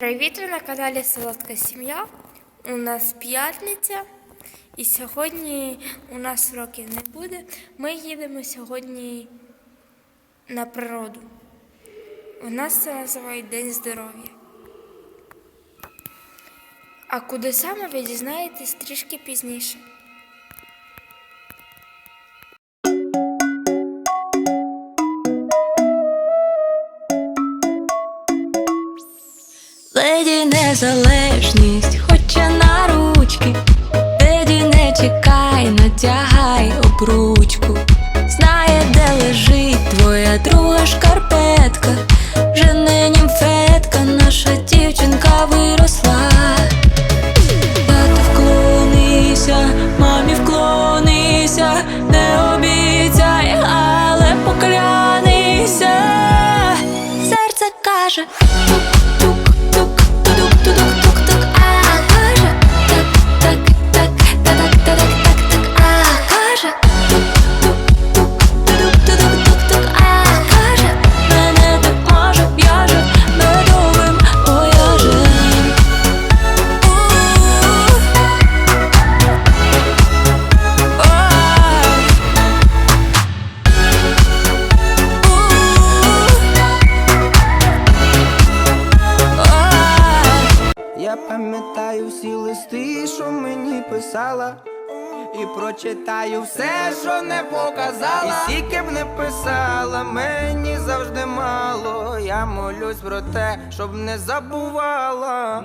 Привіт, на каналі Солодка Сім'я. У нас п'ятниця, і сьогодні у нас уроків не буде. Ми їдемо сьогодні на природу. У нас це називають День здоров'я. А куди саме ви дізнаєтесь трішки пізніше. Леді незалежність, хоче на ручки, леді не чекай, натягай обручку. Знає, де лежить твоя друга шкарпетка, вже не німфетка, наша дівчинка виросла. Тату вклонися, мамі вклонися, не обіцяй, але поклянися. Серце каже тук-тук-тук, писала, і прочитаю все, що не показала. І скільки б не писала, мені завжди мало. Я молюсь про те, щоб не забувала.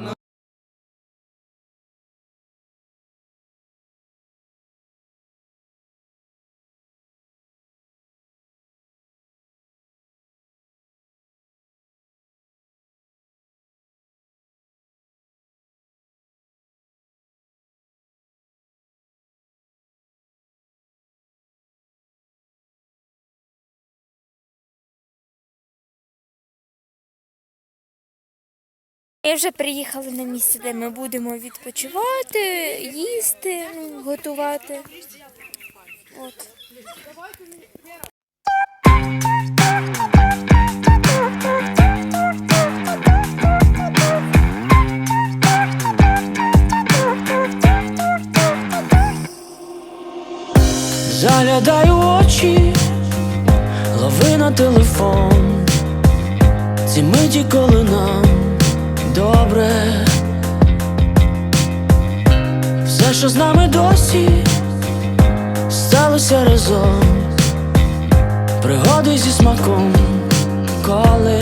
Ми вже приїхали на місце, де ми будемо відпочивати, їсти, ну, готувати. От. Заглядаю очі, лови на телефон, ці миті, коли нам добре, все, що з нами досі, сталося разом, пригоди зі смаком, коли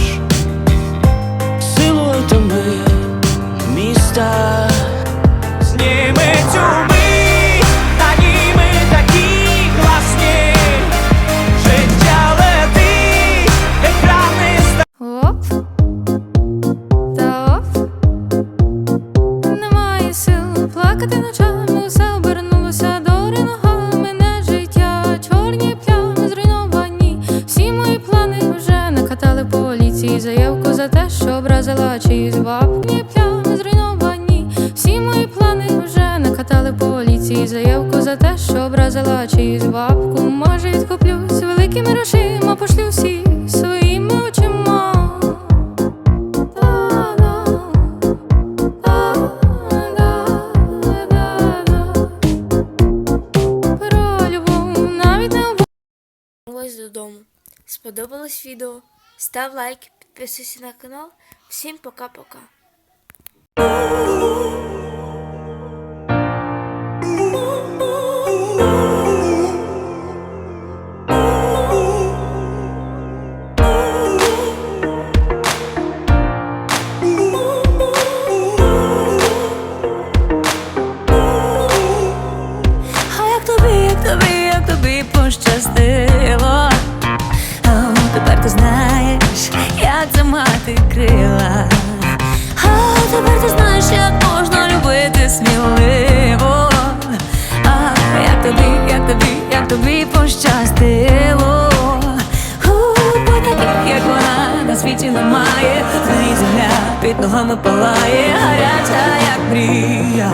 заявку за те, що образила чиїсь бабні плями зруйновані. Всі мої плани вже накатали поліції. Заявку за те, що образила чиїсь бабку. Може, відкуплюсь великими грошима, пошлю всі своїми очима. Про навіть не Ось додому. Сподобалось відео? Став лайк підписуйся на канал. Всім пока-пока. Тобі, як тепер ти знаєш, це мати крила. А тепер ти знаєш, як можна любити сміливо. А як тобі, як тобі, як тобі пощастило. Як вона, на світі немає. Твої земля під ногами палає Гаряча, як мрія,